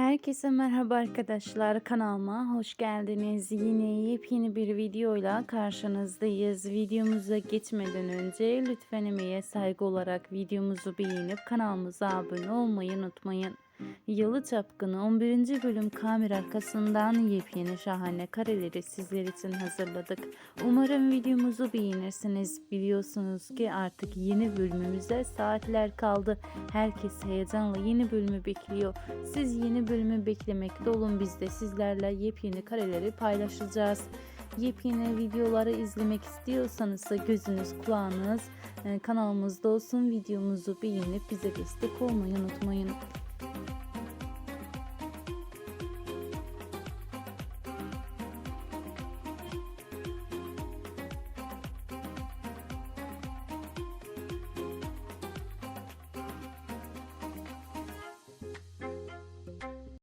Herkese merhaba arkadaşlar kanalıma hoş geldiniz. Yine yepyeni bir videoyla karşınızdayız. Videomuza geçmeden önce lütfen emeğe saygı olarak videomuzu beğenip kanalımıza abone olmayı unutmayın. Yalı Çapkını 11. bölüm kamera arkasından yepyeni şahane kareleri sizler için hazırladık. Umarım videomuzu beğenirsiniz. Biliyorsunuz ki artık yeni bölümümüze saatler kaldı. Herkes heyecanla yeni bölümü bekliyor. Siz yeni bölümü beklemekte olun biz de sizlerle yepyeni kareleri paylaşacağız. Yepyeni videoları izlemek istiyorsanız da gözünüz kulağınız e, kanalımızda olsun videomuzu beğenip bize destek olmayı unutmayın.